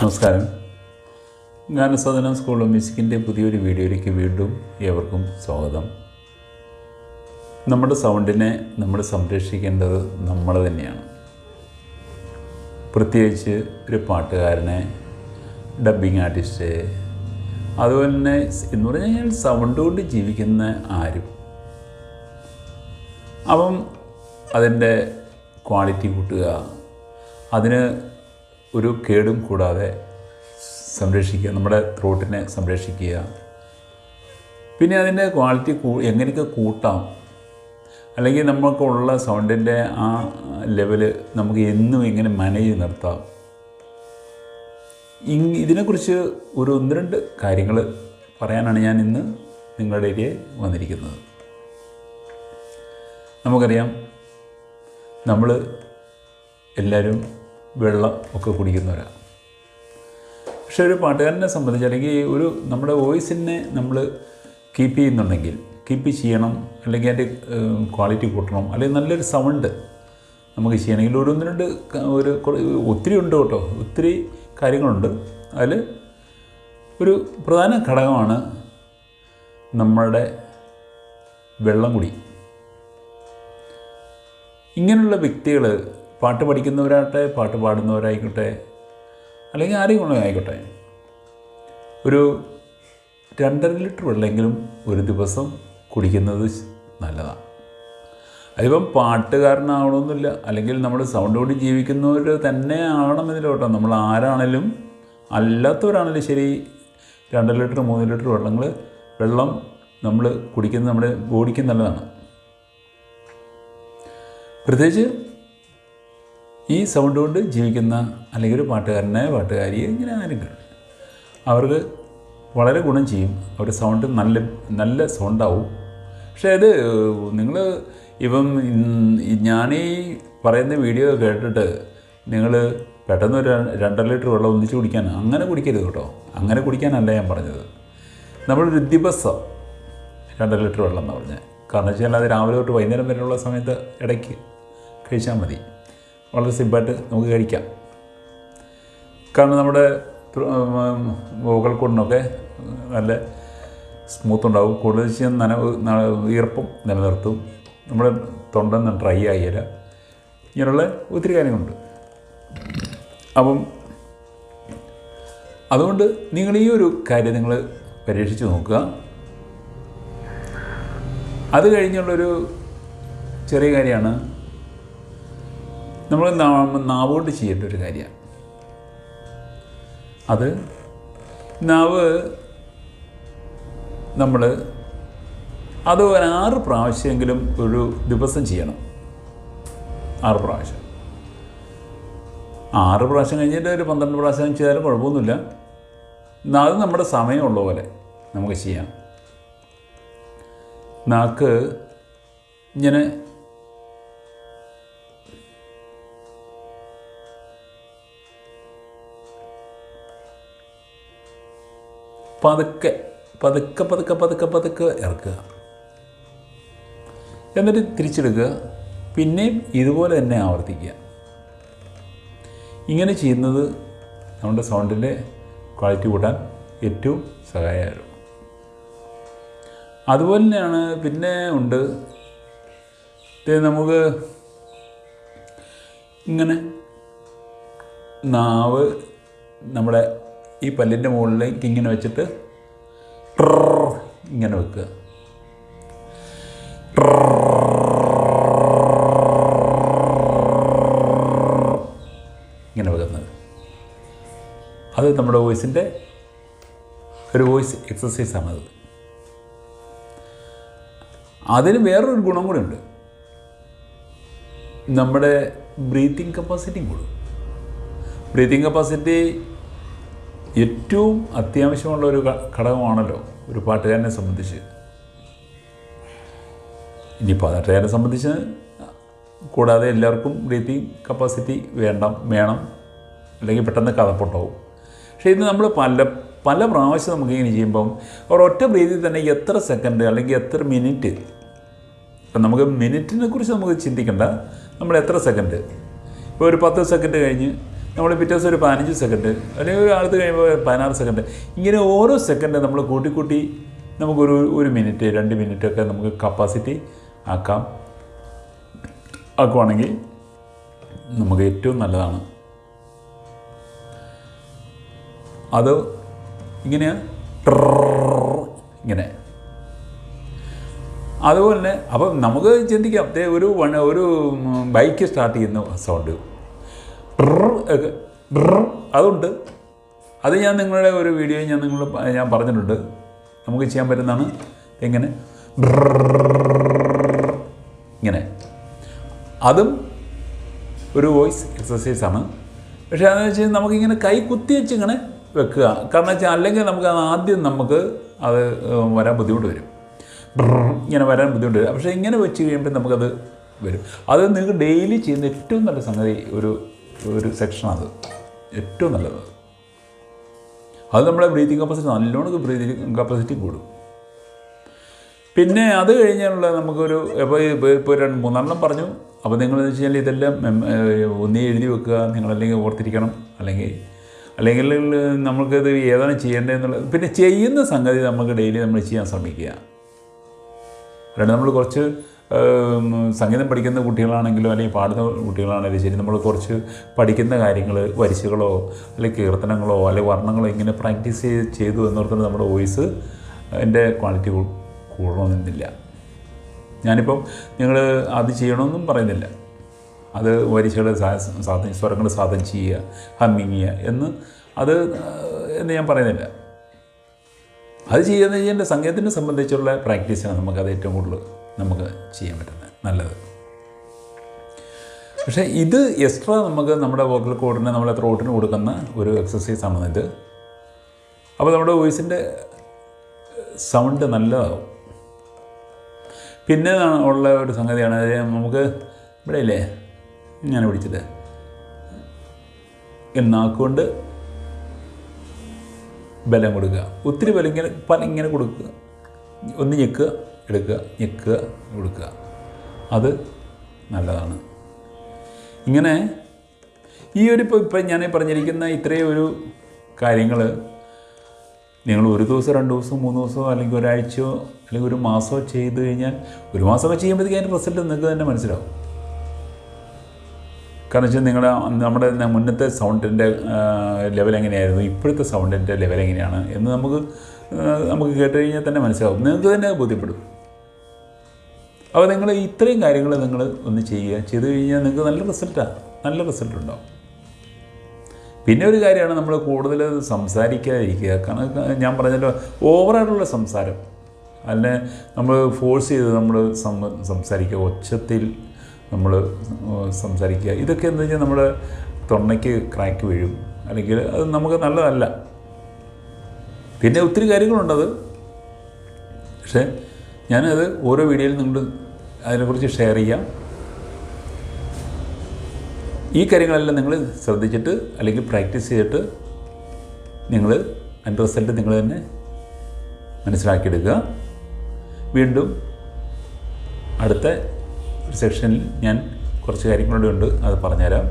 നമസ്കാരം. ഗാനസാധന സ്കൂൾ മ്യൂസിക്കിന്റെ പുതിയൊരു വീഡിയോയിലേക്ക് വീണ്ടും ഏവർക്കും സ്വാഗതം. നമ്മുടെ സൗണ്ടിനെ നമ്മൾ സംരക്ഷിക്കേണ്ടത് നമ്മൾ തന്നെയാണ്. പ്രത്യേകിച്ച് ഒരു പാട്ടുകാരനെ ഡബ്ബിംഗ് ആർട്ടിസ്റ്റ് അതുപോലെ തന്നെ എന്ന് പറഞ്ഞാൽ സൗണ്ട് കൊണ്ട് ജീവിക്കുന്ന ആരും. അപ്പം അതിന്റെ ക്വാളിറ്റി കൂട്ടുക അതിന് ഒരു കേടും കൂടാതെ സംരക്ഷിക്കുക നമ്മുടെ ത്രോട്ടിനെ സംരക്ഷിക്കുക. പിന്നെ അതിന്റെ ക്വാളിറ്റി കൂ എങ്ങനെയൊക്കെ കൂട്ടാം? അല്ലെങ്കിൽ നമുക്കുള്ള സൗണ്ടിന്റെ ആ ലെവൽ നമുക്ക് എന്നും ഇങ്ങനെ മാനേജ് നിർത്താം. ഇതിനെക്കുറിച്ച് ഒരു ഒന്ന് രണ്ട് കാര്യങ്ങൾ പറയാനാണ് ഞാൻ ഇന്ന് നിങ്ങളുടെ ഇടയിൽ വന്നിരിക്കുന്നത്. നമുക്കറിയാം നമ്മൾ എല്ലാവരും വെള്ളം ഒക്കെ കുടിക്കുന്നവരാണ് പക്ഷേ ഒരു പാട്ടുകാരനെ സംബന്ധിച്ച് അല്ലെങ്കിൽ ഒരു നമ്മുടെ വോയിസിനെ നമ്മൾ കീപ്പ് ചെയ്യുന്നുണ്ടെങ്കിൽ കീപ്പ് ചെയ്യണം അല്ലെങ്കിൽ അതിന്റെ ക്വാളിറ്റി കൂട്ടണം അല്ലെങ്കിൽ നല്ലൊരു സൗണ്ട് നമുക്ക് ചെയ്യണമെങ്കിൽ ഒരു ഒന്ന് രണ്ട് ഒരു ഒത്തിരി ഉണ്ട് കേട്ടോ. ഒത്തിരി കാര്യങ്ങളുണ്ട്. അതിൽ ഒരു പ്രധാന ഘടകമാണ് നമ്മളുടെ വെള്ളം കുടി. ഇങ്ങനെയുള്ള വ്യക്തികൾ പാട്ട് പഠിക്കുന്നവരാകട്ടെ പാട്ട് പാടുന്നവരായിക്കോട്ടെ അല്ലെങ്കിൽ ആരെങ്കിലും ആയിക്കോട്ടെ ഒരു രണ്ടര ലിറ്റർ വെള്ളമെങ്കിലും ഒരു ദിവസം കുടിക്കുന്നത് നല്ലതാണ്. അതിപ്പം പാട്ടുകാരനാവണമെന്നില്ല അല്ലെങ്കിൽ നമ്മൾ സൗണ്ട് കൂടി ജീവിക്കുന്നവർ തന്നെ ആവണം കേട്ടോ നമ്മൾ ആരാണേലും അല്ലാത്തവരാണെങ്കിലും ശരി രണ്ടര ലിറ്റർ മൂന്ന് ലിറ്റർ വെള്ളങ്ങൾ വെള്ളം നമ്മൾ കുടിക്കുന്നത് നമ്മുടെ ബോഡിക്ക് നല്ലതാണ്. പ്രത്യേകിച്ച് ഈ സൗണ്ട് കൊണ്ട് ജീവിക്കുന്ന അല്ലെങ്കിൽ ഒരു പാട്ടുകാരനെ പാട്ടുകാരിയെ ഇങ്ങനെ ആരെങ്കിലും അവർക്ക് വളരെ ഗുണം ചെയ്യും. അവരുടെ സൗണ്ട് നല്ല നല്ല സൗണ്ടാവും പക്ഷേ അത് നിങ്ങൾ ഇപ്പം ഞാനീ പറയുന്ന വീഡിയോ കേട്ടിട്ട് നിങ്ങൾ പെട്ടെന്ന് ഒരു രണ്ടര ലിറ്റർ വെള്ളം ഒന്നിച്ച് കുടിക്കാൻ അങ്ങനെ കുടിക്കരുത് കേട്ടോ. അങ്ങനെ കുടിക്കാനല്ല ഞാൻ പറഞ്ഞത്. നമ്മളൊരു ദിവസം രണ്ടര ലിറ്റർ വെള്ളം എന്ന് പറഞ്ഞത് കാരണം വെച്ചാൽ അത് രാവിലെ തൊട്ട് വൈകുന്നേരം വരെയുള്ള സമയത്ത് ഇടയ്ക്ക് കഴിച്ചാൽ മതി. വളരെ സിമ്പിളായിട്ട് നമുക്ക് കഴിക്കാം. കാരണം നമ്മുടെ വോക്കൽ കൊണ്ടൊക്കെ നല്ല സ്മൂത്ത് ഉണ്ടാവും കൂടുതൽ ചെയ്യാൻ നനവ് ഈർപ്പം നിലനിർത്തും. നമ്മുടെ തൊണ്ട ഡ്രൈ ആയില്ല. ഇങ്ങനെയുള്ള ഒത്തിരി കാര്യങ്ങളുണ്ട്. അപ്പം അതുകൊണ്ട് നിങ്ങൾ ഈ ഒരു കാര്യം നിങ്ങൾ പരീക്ഷിച്ച് നോക്കുക. അത് കഴിഞ്ഞുള്ളൊരു ചെറിയ കാര്യമാണ്. നമ്മൾ നാവുകൊണ്ട് ചെയ്യേണ്ട ഒരു കാര്യമാണ്. അത് നാവ് നമ്മൾ അത് ഒരു ആറ് പ്രാവശ്യമെങ്കിലും ഒരു ദിവസം ചെയ്യണം. ആറ് പ്രാവശ്യം. ആറ് പ്രാവശ്യം കഴിഞ്ഞിട്ട് ഒരു പന്ത്രണ്ട് പ്രാവശ്യം ചെയ്താലും കുഴപ്പമൊന്നുമില്ല. അത് നമ്മുടെ സമയമുള്ള പോലെ നമുക്ക് ചെയ്യാം. നാക്ക് ഇങ്ങനെ പതുക്കെ പതുക്കെ പതുക്കെ പതുക്കെ പതുക്കെ ഇറക്കുക. എന്നിട്ട് തിരിച്ചെടുക്കുക. പിന്നെയും ഇതുപോലെ തന്നെ ആവർത്തിക്കുക. ഇങ്ങനെ ചെയ്യുന്നത് നമ്മുടെ സൗണ്ടിന്റെ ക്വാളിറ്റി കൂട്ടാൻ ഏറ്റവും സഹായകരം. അതുപോലെ തന്നെയാണ് പിന്നെ ഉണ്ട്. നമുക്ക് ഇങ്ങനെ നാവ് നമ്മുടെ ഈ പല്ലിന്റെ മുകളിലേക്ക് ഇങ്ങനെ വെച്ചിട്ട് ഇങ്ങനെ വെക്കുക. ഇങ്ങനെ വെക്കുന്നത്. അത് നമ്മുടെ വോയിസിന്റെ ഒരു വോയിസ് എക്സസൈസാണത് അത്. അതിന് വേറൊരു ഗുണം കൂടി ഉണ്ട്. നമ്മുടെ ബ്രീത്തിങ് കപ്പാസിറ്റിയും കൂടും. ബ്രീത്തിങ് കപ്പാസിറ്റി ഏറ്റവും അത്യാവശ്യമുള്ള ഒരു ഘടകമാണല്ലോ ഒരു പാട്ടുകാരനെ സംബന്ധിച്ച്. ഇനി പാട്ടുകാരനെ സംബന്ധിച്ച് കൂടാതെ എല്ലാവർക്കും ബ്രീത്തിങ് കപ്പാസിറ്റി വേണ്ട വേണം. അല്ലെങ്കിൽ പെട്ടെന്ന് കഥപ്പൊട്ടാവും പക്ഷേ ഇത് നമ്മൾ പല പല പ്രാവശ്യം നമുക്ക് ഇങ്ങനെ ചെയ്യുമ്പം ഒരൊറ്റ ബ്രീതിൽ തന്നെ എത്ര സെക്കൻഡ് അല്ലെങ്കിൽ എത്ര മിനിറ്റ് ഇപ്പം നമുക്ക് മിനിറ്റിനെ കുറിച്ച് നമുക്ക് ചിന്തിക്കേണ്ട. നമ്മൾ എത്ര സെക്കൻഡ് ഇപ്പോൾ ഒരു പത്ത് സെക്കൻഡ് കഴിഞ്ഞ് നമ്മൾ പിറ്റേ ദിവസം ഒരു പതിനഞ്ച് സെക്കൻഡ് അല്ലെങ്കിൽ ഒരു അടുത്ത് കഴിയുമ്പോൾ പതിനാറ് സെക്കൻഡ് ഇങ്ങനെ ഓരോ സെക്കൻഡ് നമ്മൾ കൂട്ടിക്കൂട്ടി കൂട്ടി നമുക്കൊരു ഒരു മിനിറ്റ് രണ്ട് മിനിറ്റ് ഒക്കെ നമുക്ക് കപ്പാസിറ്റി ആക്കാം. ആക്കുവാണെങ്കിൽ നമുക്ക് ഏറ്റവും നല്ലതാണ്. അത് ഇങ്ങനെ ഇങ്ങനെ അതുപോലെ തന്നെ അപ്പം നമുക്ക് ചിന്തിക്കാം ഒരു ഒരു ബൈക്ക് സ്റ്റാർട്ട് ചെയ്യുന്ന സൗണ്ട് അതുണ്ട്. അത് ഞാൻ നിങ്ങളുടെ ഒരു വീഡിയോ ഞാൻ നിങ്ങൾ ഞാൻ പറഞ്ഞിട്ടുണ്ട്. നമുക്ക് ചെയ്യാൻ പറ്റുന്നതാണ് എങ്ങനെ? ഇങ്ങനെ. അതും ഒരു വോയിസ് എക്സസൈസ് ആണ്. പക്ഷേ അതെന്ന് വെച്ചാൽ നമുക്കിങ്ങനെ കൈ കുത്തി വെച്ച് ഇങ്ങനെ വെക്കുക. കാരണം വെച്ചാൽ അല്ലെങ്കിൽ നമുക്ക് അത് ആദ്യം നമുക്ക് അത് വരാൻ ബുദ്ധിമുട്ട് വരും. ഇങ്ങനെ വരാൻ ബുദ്ധിമുട്ട് വരും. പക്ഷേ ഇങ്ങനെ വെച്ച് കഴിയുമ്പോൾ നമുക്കത് വരും. അത് നിങ്ങൾക്ക് ഡെയിലി ചെയ്യുന്ന ഏറ്റവും നല്ല സംഗതി ഒരു ഒരു സെക്ഷനാണ് ഏറ്റവും നല്ലത്. അത് നമ്മുടെ ബ്രീതിങ് കപ്പാസിറ്റി നല്ലോണം ബ്രീതിങ് കപ്പാസിറ്റി കൂടും. പിന്നെ അത് കഴിഞ്ഞുള്ള നമുക്കൊരു ഇപ്പോൾ ഇപ്പോൾ രണ്ട് മൂന്നെണ്ണം പറഞ്ഞു. അപ്പോൾ നിങ്ങൾ എന്ന് വെച്ച് കഴിഞ്ഞാൽ ഇതെല്ലാം ഒന്നേ എഴുതി വെക്കുക. നിങ്ങളല്ലെങ്കിൽ ഓർത്തിരിക്കണം. അല്ലെങ്കിൽ അല്ലെങ്കിൽ നമുക്കത് ഏതാണ് ചെയ്യേണ്ടതെന്നുള്ളത് പിന്നെ ചെയ്യുന്ന സംഗതി നമുക്ക് ഡെയിലി നമ്മൾ ചെയ്യാൻ ശ്രമിക്കുക. അല്ലാണ്ട് നമ്മൾ കുറച്ച് സംഗീതം പഠിക്കുന്ന കുട്ടികളാണെങ്കിലും അല്ലെങ്കിൽ പാടുന്ന കുട്ടികളാണെങ്കിലും ശരി നമ്മൾ കുറച്ച് പഠിക്കുന്ന കാര്യങ്ങൾ വരിശകളോ അല്ലെങ്കിൽ കീർത്തനങ്ങളോ അല്ലെങ്കിൽ വർണങ്ങളോ ഇങ്ങനെ പ്രാക്ടീസ് ചെയ്ത് എന്നോർത്തുകൊണ്ട് നമ്മുടെ വോയിസ് അതിന്റെ ക്വാളിറ്റി കൂടണമെന്നില്ല. ഞാനിപ്പം നിങ്ങൾ അത് ചെയ്യണമെന്നും പറയുന്നില്ല. അത് വരിശകൾ സാധന സ്വരങ്ങൾ സാധനം ചെയ്യുക ഹമ്മിങ് ചെയ്യുക എന്ന് അത് എന്ന് ഞാൻ പറയുന്നില്ല. അത് ചെയ്യുന്നത് എന്റെ സംഗീതത്തിനെ സംബന്ധിച്ചുള്ള പ്രാക്ടീസാണ് നമുക്കത് ഏറ്റവും കൂടുതൽ നമുക്ക് ചെയ്യാൻ പറ്റുന്നത്. നല്ലത്. പക്ഷേ ഇത് എക്സ്ട്രാ നമുക്ക് നമ്മുടെ വോക്കൽ കോഡിന് നമ്മുടെ ത്രോട്ടിന് കൊടുക്കുന്ന ഒരു എക്സസൈസ് ആണ് ഇത്. അപ്പോൾ നമ്മുടെ വോയിസിന്റെ സൗണ്ട് നല്ലതാവും. പിന്നെ ഉള്ള ഒരു സംഗതിയാണ്. നമുക്ക് ഇവിടെ ഇല്ലേ ഞാൻ പിടിച്ചത് നാക്കുകൊണ്ട് ബലം കൊടുക്കുക. ഒത്തിരി ബലം ഇങ്ങനെ പല ഇങ്ങനെ കൊടുക്കുക. ഒന്ന് ഞെക്കുക. എടുക്കുക ഞെക്കുക കൊടുക്കുക. അത് നല്ലതാണ്. ഇങ്ങനെ ഈ ഒരു ഇപ്പോൾ ഇപ്പം ഞാൻ പറഞ്ഞിരിക്കുന്ന ഇത്രയും ഒരു കാര്യങ്ങൾ നിങ്ങൾ ഒരു ദിവസം രണ്ട് ദിവസം മൂന്ന് ദിവസമോ അല്ലെങ്കിൽ ഒരാഴ്ചയോ അല്ലെങ്കിൽ ഒരു മാസമോ ചെയ്ത് കഴിഞ്ഞാൽ ഒരു മാസമൊക്കെ ചെയ്യുമ്പോഴത്തേക്ക് അതിന്റെ റിസൾട്ട് നിങ്ങൾക്ക് തന്നെ മനസ്സിലാവും. കാരണം വെച്ചാൽ നിങ്ങളുടെ നമ്മുടെ മുന്നത്തെ സൗണ്ടിന്റെ ലെവൽ എങ്ങനെയായിരുന്നു? ഇപ്പോഴത്തെ സൗണ്ടിന്റെ ലെവൽ എങ്ങനെയാണ്? എന്ന് നമുക്ക് നമുക്ക് കേട്ട് കഴിഞ്ഞാൽ തന്നെ മനസ്സിലാവും. നിങ്ങൾക്ക് തന്നെ ബോധ്യപ്പെടും. അപ്പോൾ നിങ്ങൾ ഇത്രയും കാര്യങ്ങൾ നിങ്ങൾ ഒന്ന് ചെയ്യുക. ചെയ്തു കഴിഞ്ഞാൽ നിങ്ങൾക്ക് നല്ല റിസൾട്ടാണ് നല്ല റിസൾട്ട് ഉണ്ടാവും. പിന്നെ ഒരു കാര്യമാണ് നമ്മൾ കൂടുതൽ സംസാരിക്കാതിരിക്കുക. കാരണം ഞാൻ പറഞ്ഞല്ലോ ഓവറായിട്ടുള്ള സംസാരം. അല്ല നമ്മൾ ഫോഴ്സ് ചെയ്ത് നമ്മൾ സംസാരിക്കുക. ഒച്ചത്തിൽ നമ്മൾ സംസാരിക്കുക. ഇതൊക്കെ എന്താ വെച്ചാൽ നമ്മുടെ തൊണ്ടയ്ക്ക് ക്രാക്ക് വീഴും. അല്ലെങ്കിൽ അത് നമുക്ക് നല്ലതല്ല. പിന്നെ ഒത്തിരി കാര്യങ്ങളുണ്ടത് പക്ഷേ ഞാനത് ഓരോ വീഡിയോയിൽ നിങ്ങൾ അതിനെക്കുറിച്ച് ഷെയർ ചെയ്യാം ഈ കാര്യങ്ങളെല്ലാം നിങ്ങൾ ശ്രദ്ധിച്ചിട്ട് അല്ലെങ്കിൽ പ്രാക്ടീസ് ചെയ്തിട്ട് നിങ്ങൾ അതിന്റെ റിസൾട്ട് നിങ്ങൾ തന്നെ മനസ്സിലാക്കിയെടുക്കുക. വീണ്ടും അടുത്ത ഒരു സെക്ഷനിൽ ഞാൻ കുറച്ച് കാര്യങ്ങളൂടെ ഉണ്ട് അത് പറഞ്ഞുതരാം.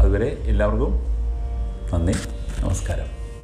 അതുവരെ എല്ലാവർക്കും നന്ദി നമസ്കാരം.